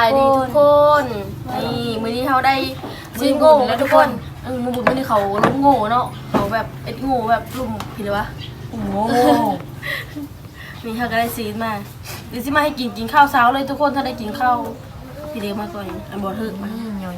ายดีทุกคนนี่มื้อนี้เขาได้ซีโง่แล้วทุกคนเออมือบุญมื้อนี้เขาลุมโง่เนาะเขาแบบเอ็ดโง่แบบลุมผิดเลยวะโอ้โหนี่เขาก็ได้ซีดมาเดี๋ยวสิมาให้กินกินข้าวเช้าเลยทุกคนถ้าได้กินข้าวพี่เดียวมาก่อนอันบอทึกมาอืมยอย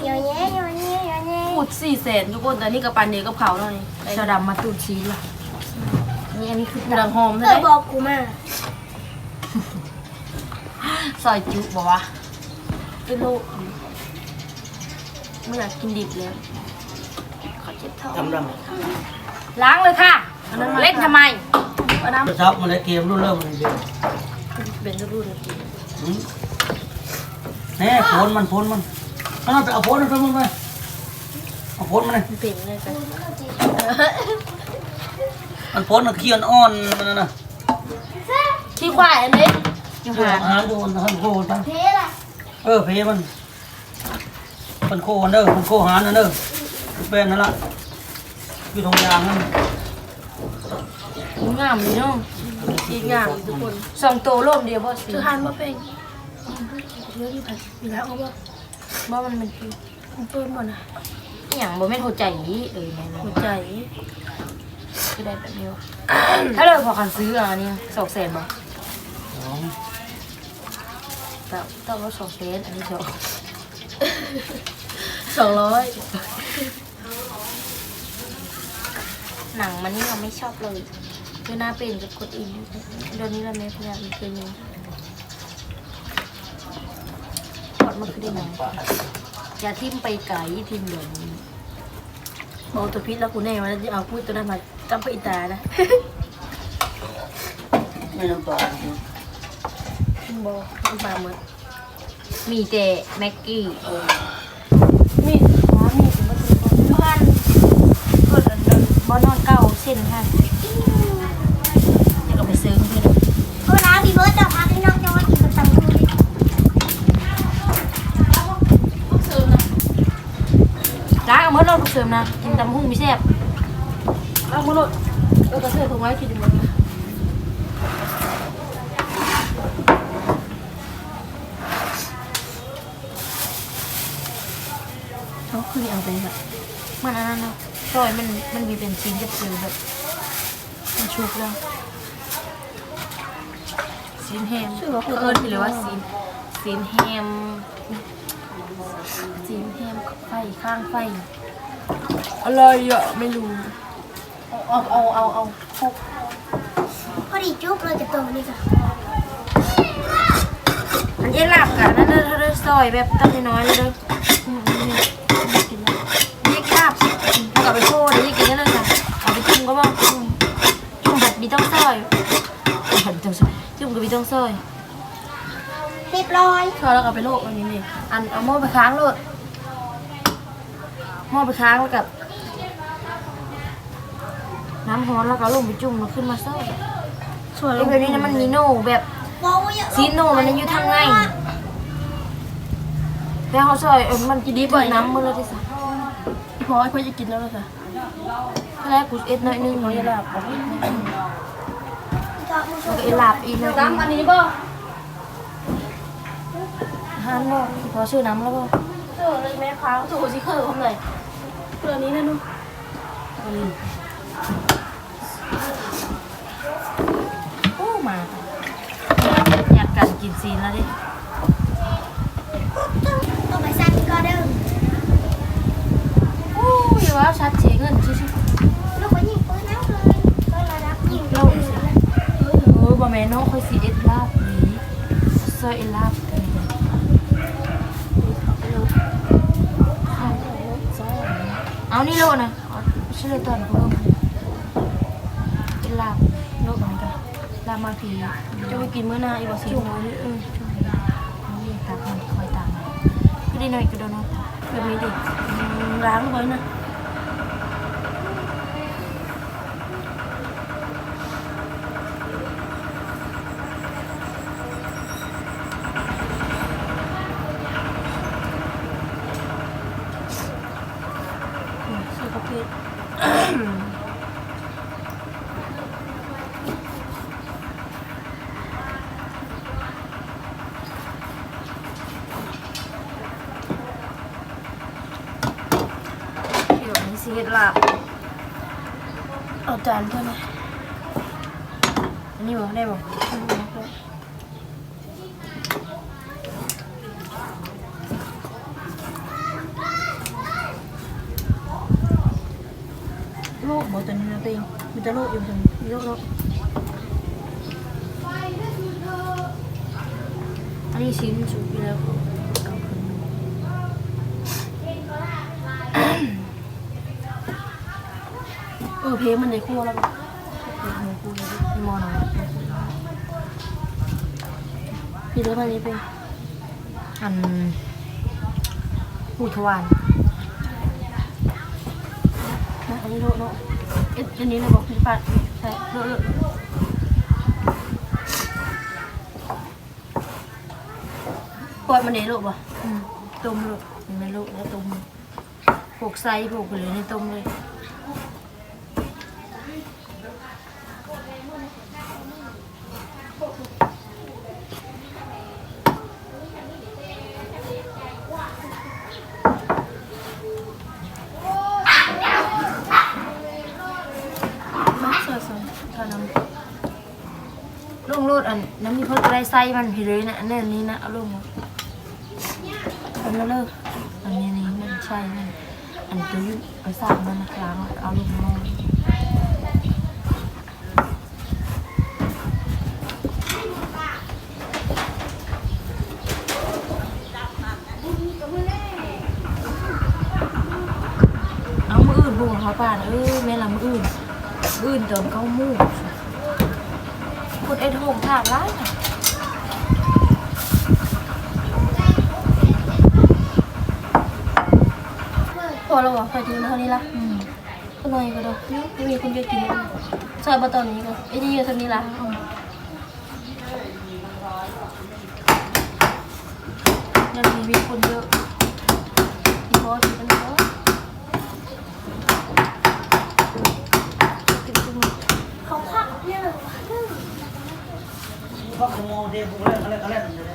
เดี๋ยวแย่เดี๋ยวแย่เดี๋ยวแย่พูดสี่แสนทุกคนแต่นี่กับปันเดียวกับเขาเนาะนี่ๆชาดำมาตูดชีสล่ะนี่อันนี้คือดังหอมเธใช่อไหมบอกกูมา ซอยจุบอกว่าเป็นโรคไม่อยากกินดิบเลยขอเจ็บท้องทำดังล้างเลยค่ะอันนั้นมาเล่นทำไมอันนั้นกระชับมาแล้วเกมรุ่นเริ่มมันเดียวเป็นรุ่นๆกินหืมแน่โพนมันโพนมันเอาไปเอาโพนมันไปมึงไปเอาโพนมันเลยมันเป็นเลยกันมันโพนมันเคียนอ่อนมันน่ะนะขี้ควายอันนี้ อยู่อาหาหารโดนท่านโคตรเพล่ะเออเพมันมันโคกันเด้อมันโคหารนั่นเด้อเป็นนั่นละอยู่ตรงยางนั่นงามเลยเนาะอีกอย่างอีกทุกคนสองตัวร่มเดียวบ่สิคือทานมาเป็นเยอะที่ผัดมีแล้วเอาบ่บ่มันมันคือมันเปิ้ลหมดนะอหย่างบ่แม่นหัวใจนี้เออแม่นหัวใจคือได้แบบนี้วะถ้าเราพอคันซื้ออันนี้สองแสนบ่สอง แต่แต่ว่าสองแสนอันนี้สองสองร้อยหนังมันนี่เราไม่ชอบเลยคือหน้าเป็นกับคนอื่นเดี๋ยวนี้เราไม่พยายามเคยมีพอดมันคือได้ไหมอย่าทิ่มไปไกลทิ่มเดี๋ยวนี้โอ้ตัวพิษแล้วกูแน่ว่าจะเอาพูดตัวนั้นมาจำไปอีตานะไม่น้ำตาลบอ น้ำตาเหมือนมีแต่แม็กกี้มีดอ๋อมีดมันเป็นคนทุกท่านเกิดอันเดิมบอนอนเก่าเส้นค่ะเดี๋ยวเราไปซื้อเพื่อนเวลาพี่เบิร์ดจะพาพี่น้องจะมากินตำกูดิร้านเอาเมื่อเราลูกเสริมนะกินตำหุ่งไม่แซ่บเอามือหลดเอากระเสือถุงไว้กินมันเขา คือเอาไปแบบมันอันนั้นเนาะซอยมันมันมีเป็นชิ้นกับซื้อแบบมันชุบแล้วซีนแฮมชื่อว่าคือเอิญไปเลยว่าซีนซีนแฮมจีนแฮมไฟข้างไฟอะไรอะไม่รู้เอาเอาเอาเอาพกพอดีจุ๊บเลยกับตัวนี่ค่ะอันเย็นหลับกันนั่นเด้อถ้าได้ซอยแบบตั้งน้อยๆเลยเด้อ อืมนี่นี่กินแล้ว ยี่กลับ ถ้ากลับไปโชว์เดี๋ยวยี่กินได้เลยค่ะเอาไปจุ่มก็บ้างจุ่มจุ่มแบบบีต้องซอยแบบบีต้องซอยจุ่มกับบีต้องซอยเรียบร้อยชอแล้วก็ไปโลกอันนี้นี่อันเอาหม้อไปค้างโลดหม้อไปค้างแล้วกับน้ำร้อนแล้วก็ลงไปจุ่มแล้วขึ้นมาซอยส่วนไอ้แบบนี้นะมันมีโน่แบบว้าวเยอะซีโน่มันอยู่ทางในแล้วเขาซอยเออมันดีบ่อยน้ำมือเลยที่สุด พอไอ้พ่อจะกินแล้วล่ะค่ะแรกกูเอ็ดหน่อยนึงเขามันจะก็ลาบเอาไปเอ็ดลาบอีกหน่อยน้ำอันนี้บ่ห้ามบ่พอซื้อน้ำแล้วบ่เออเลยแม่ค้างถูกสิเคอร์ทำไรเพื่อนี้นะนุ่มโอ้มาอยากกันกินซีนแล้วดิ เอาไปซัดก็ได้ โอ้ยว่าชัดเจเงินชิชิลูกไปยิงปืนแล้วเลยก็ระดับยิงโลกเออบ่แม่น้องคอยสิเอ็ดลาบนี้ซอยเอ็ดลาบกันเอานี่โลนะเชื่อตอนเพิ่มเป็นลาบโลกเหมือนกันลาบมาพีจะไปกินเมื้อนาอีกบ่สิจุ่เลยเออจุ่มน้องเรียกตามมันคอยตามก็ได้หน่อยก็โดนนาแบบนี้ดิล้างไว้นะ เดี๋ยวนี้สิเฮ็ดลาบเอาจานด้วยนะ อันนี้ชิ้นสุกอยู่แล้วเอาขึ้นเออเพลงมันในครัวแล้วปะหมูกูเลยดิหม้อน้อยพี่ได้มานี้เป็นอันหูทวารนะอันนี้ลูกเนาะเอ็ดอันนี้นะบอกพี่ปัดใช่ลูกลูกปล่ อยมันในลูกปะอืมต้มลูกเห็นไหมลูกแล้วต้มพวกไส้พวกไปเลยในต้มเลยมาสวยสวยทาน้ลงโลดอันน้ำมีเพิ่มอะไรไส้มันพี่เลยนะอันนี้อันนี้นะเอาลงมาำทำแล้วเลิกอันนี้นี่มันใช่มันอันตัวอยู่เอาสางมันมาล้างเอาลงหม้องเอามืออื่นบุงเขาป่านเออแม่ละมืออื่นอื่นเติมเข้ามูกคุณเอ็ดโฮมถามร้ายน่ะ พอ แล้วเหรอใครถึงเท่านี้ละอืมก็น้อยก็ได้ไม่มีคนเยอะกินเลยซอยมาตอนนี้ก็ไอ้นี่เยอะเท่านี้ละยังมีมีคนเยอะอีกพอดีกันเนาะเขาพักเนี่ยพักขโมยเทบุกเล่นเขาเล่นเขาเล่น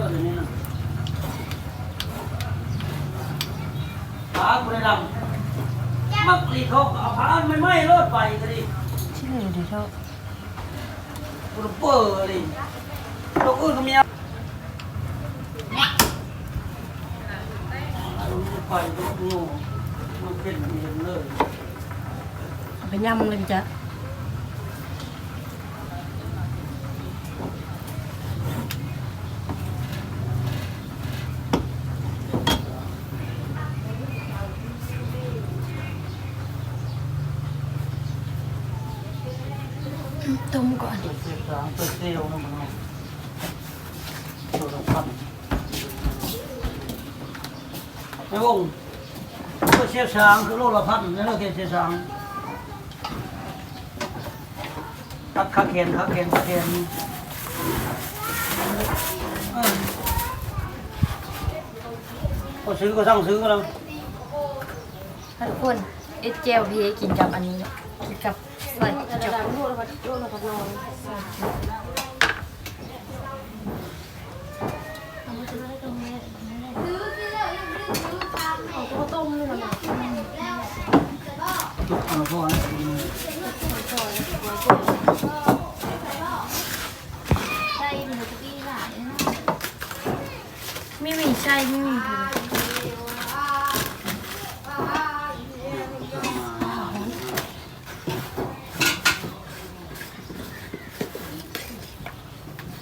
อะเลยนี่นะขาคุณดำมักตีเขาเอาผาไม่ไหม้รถไปก็ดีที่เหลือดีเท่ากูเปิดเลยตัวอื่นก็มีอะไปตัวงู เป็นมันเห็นเลยเอาไปย่ำเลยจ๊ะต้มก่อน เปิดเสียงสามเปิดเซลล์นะมันเอาตัวละพันไม่วง เปิดเสียงสามคือโลละพันนี่เราเขียนเสียงสามทัดขาเขียนขาเขียนขาเขียนเออก็ซื้อก็สั่งซื้อก็แล้วทุกคนเอ็ดเจลพี่กินกับอันนี้เนี่ยกินกับใส่กระดาษลูกแล้วก็ลูกแล้วก็นอนเอาข้าวต้มนี่มัน จุกเอาพอนะใช่มันะกี้หลายนะไม่มีใช่ไม่มี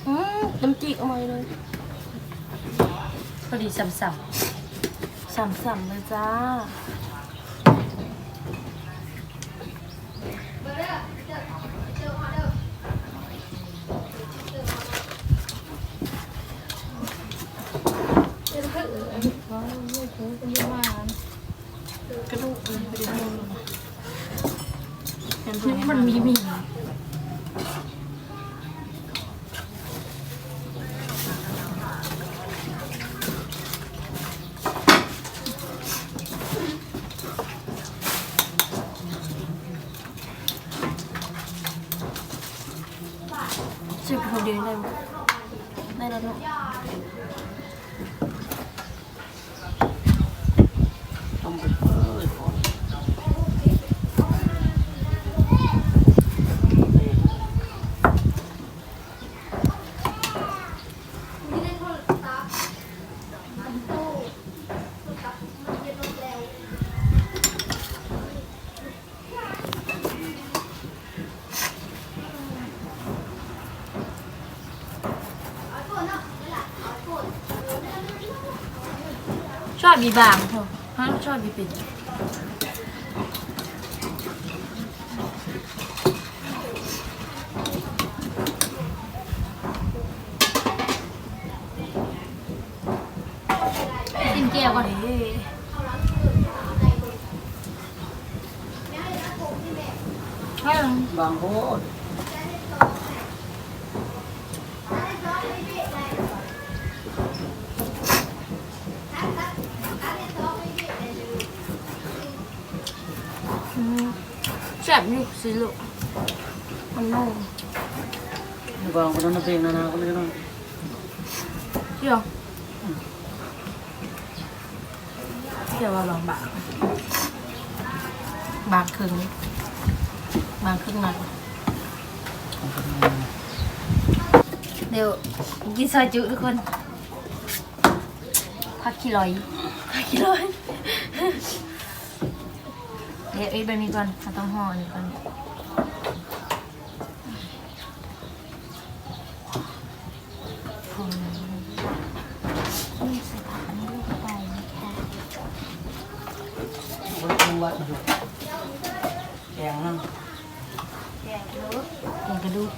อืมน้ำจิกเอามาเลยพอดีสัมสัมสามๆเลยจ้า ก ระดูกเลยไปดูมือกันมันมีมี ก สิบคนเดียวได้ไหม ได้แล้วเนาะ ต้มไปเอ้ยก่อน ช อบบีบางเถอฮะชอบบีปิดกินแก้วก่อนดิบางโพด แซ่บอยู่ สิลูกมันนุ่มบางคนนั้นเพลงนานาคนนี้ก็ต้องเที่ยวเที่ยวว่าบางบางบางครึ่งบางครึ่งหน่อยเดี๋ยวกินซอยจุทุกคนพักขี้ลอยกิโล เดี๋ยวเอ้ยแบบนี้ก่อนเราต้องห่ออันนี้ก่อนห่อนี่ใส่ผักอันนี้ลงไปนะคะคนลงวัดมาดูแกงนั่นแกงกระดูก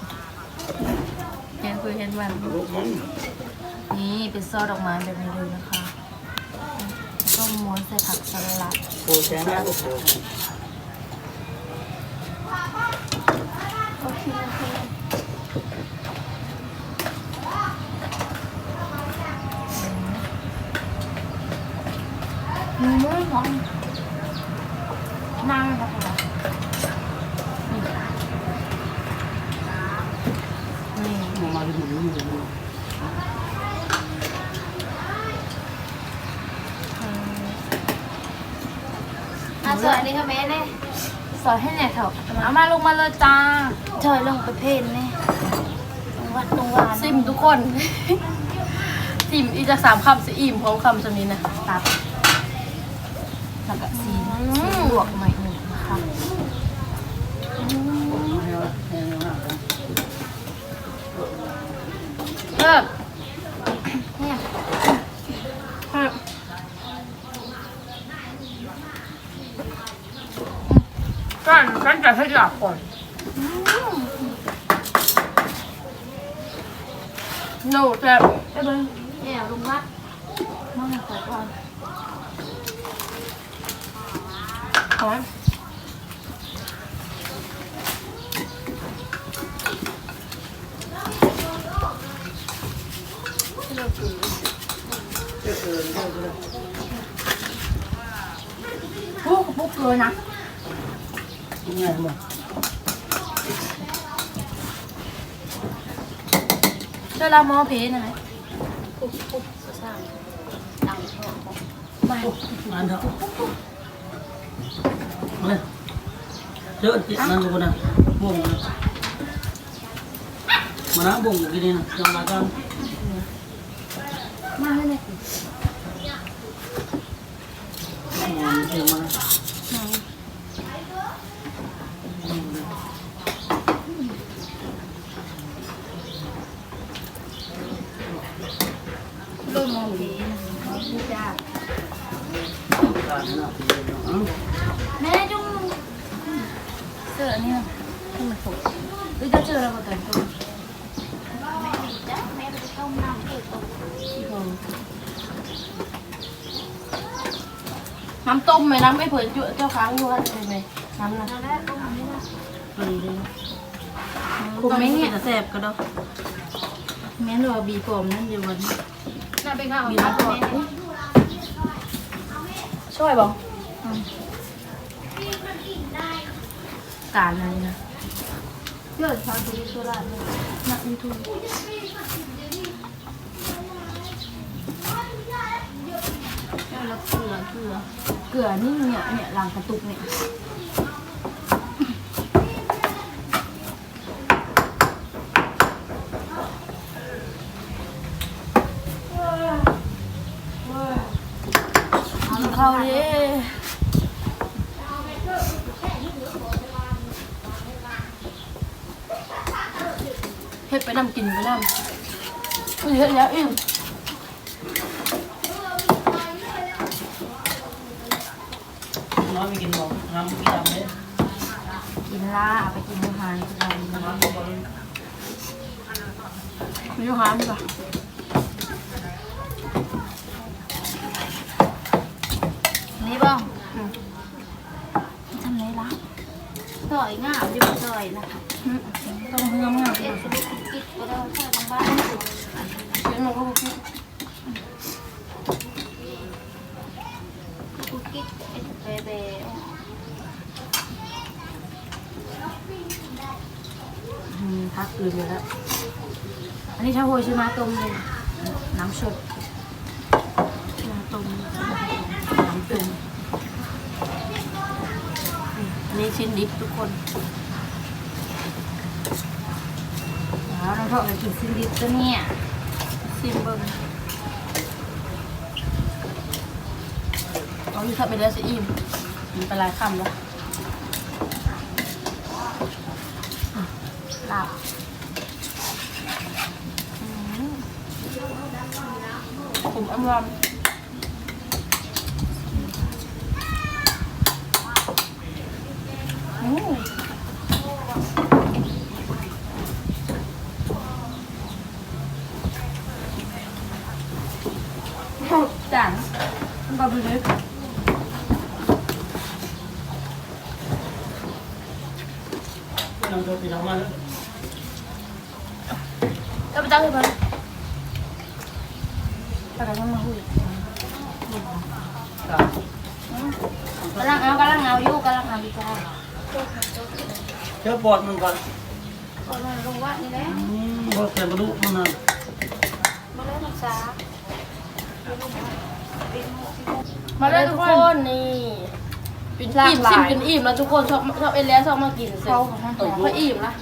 เห็นคุยเห็นมันลูกมันนี่เป็นซอสดอกไม้แบบนี้เลยนะคะต้มม้วน ใส่ผักสลัดโอ้แกงนั่นโอ้โหอืมหอมนั่งนะคะนี่มาดูหนูดู สวัสดีค่ะแม่เนี่ยซอยให้หน่อยเถอะเอามาลงมาเลยจ้าเธอลงไปเพลนเนี่ยตรงวัดตรงวานซิมทุกคน ซิมอีกจากสามคำสิอิ่มพร้อมคำสำนี้นะตับแล้วก็ซีนซีนลวกหน่อยหนึ่งนะคะให้ว่าให้ว่าเลิก เนี่ย กันกันจะให้หลับก่อนโน่แต่ไปเบิ้งเนี่ยลงวัดน้องขอก่อนขอปุ๊กปุ๊กเลยนะง่ายมั้งเจ้าลาหมอเพนอะไรปุ๊บปุ๊บสร้างตังค์พ่อขอนเถอะมาเลยเจอจิตนั่นกูนะ บ่งนะมานะบ่งกินนี่นะยังมากันมาให้เลย เองมา เริ่มมองผี พูดยากกาแม่จุ้งเจออันนี้ให้มันสุกหรือจะเจอแล้วก็แต่งตัวแม่ดีจ้ะแม่ไปต้มน้ำเอกตรงน้ำต้มไหมน้ำไม่เผื่อจุเจ้าค้างอยู่อันไหมน้ำนะนั่นแหละต้มน้ำนี่นะคุมไหมเนี่ยแสบก็ได้แม่นว่าบีปอมนั่นอยู่วันน่าไปข้าวมีน้ำก่อนช่วยบอกการอะไรนะเยอะชาวทุกโซลาร์นักยูทูบแล้วเกลือเกลือเกลือนี่เนี่ยเนี่ยหลังกระตุกเนี่ย เข้าดิเฮ็ดไปนำกินไปนำอุ้ยเฮ็ดแล้วอิ่มน้อยไม่กินหรอกน้ำกินดำเลยกินล่าเอาไปกินอาหารทุกวันน้ำก็บริมีอยู่หามป่ะนี่บ้างทำไรล่ะ ซอยงามอยู่ซอยนะคะต้องเฮือมงามเอ็ดสิบกิดก็ได้ซอยบางบ้านเดี๋ยวมันก็บ่กินกุ๊กกิ๊กเอ็ดเบเบพักอื่นอยู่แล้ว อันนี้ชาโฮชิมาต้มเลยน้ำสด น้ำต้ม น้ำตุ่ม อันนี้ ชิ้นดิบทุกคนแล้วเราชอบกินซิลิปตัวเนี่ยซิมเบิ้งเอาอยู่ทับไปแล้วสิอิ่มมีไปหลายคำแล้วลาบผมอำลำอืม จานมันก็ไปเลยน้ำโดนไปทำมาแล้วก็ไปตั้งให้มันกำลังมาคุยครับกำลังเอากำลังเอาอยู่กำลังเอาดีกว่า เชื้อปอดมันก่อนก่อนลงวัดนี่แหละอืมเพราะแกกระดูกมันน่ะมาเล่นรักษามาเลยทุกคนนี่อิ่มซิมจนอิ่มแล้วทุกคนชอบชอบเอเลียชอบมากินเสร็จพออิ่มละ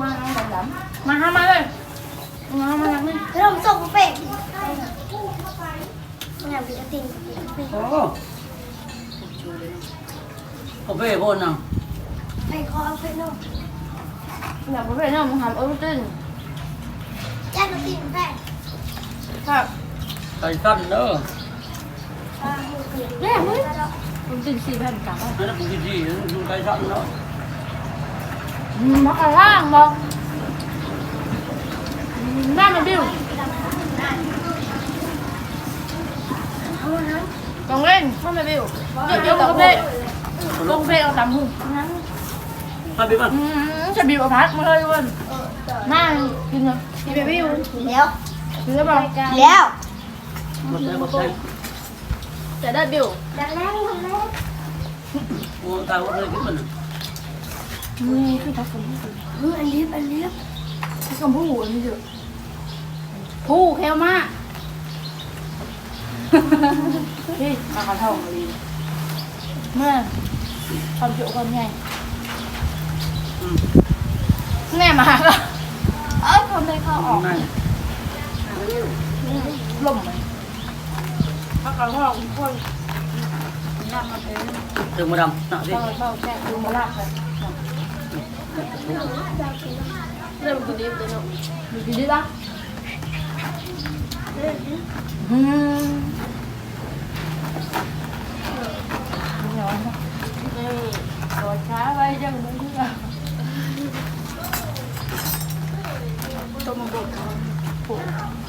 มาน้องดำๆมาห้ามาเลยมาห้ามาลังนี่ เริ่มส่งเป็ดงานพิจติน โอ้ กาแฟพ่นน่ะไปขอเอาไปนมอยากไปเป็นน้ำหอมเออติ้นจ้าหนูตินแพทย์ครับไก่สั้นเลับนั่นน่ะผมกินที่ดูไก่สั้นเนาะมากระล่างบอกแม่มาบิ้วต้องเล่นเข้ามาบิ้วเดี๋ยวเดี๋ยวกาแฟลงเพลเอาตามหูนั้นไปไปบ้านอืมจะบิ้วเอาพักมาเลยวันน่ากินเลยกินไปบิ้วแล้วกินได้ป่ะแล้วหมดแล้วหมดแล้วจะได้บิ้วดังแรงดังแรงโอ้ตายว่าเลยกินมันน่ะนี่คือทักผมเอออันเล็บอันเล็บทักคำพูดอันนี้เยอะผู้แค่มากพี่มาขอเท่าเลยเมื่อความเจียวความใหญ่อืมแน่มาก็เอ้ยคนเลยเข้าออกนั่นล่มไหมถ้าเขาเข้าคนนั่งมา เป็นถึงมาดำน่ะสิเข้าเข้าแช่ดูมาลากไปเริ่มกินดิบเล Toma um bocado.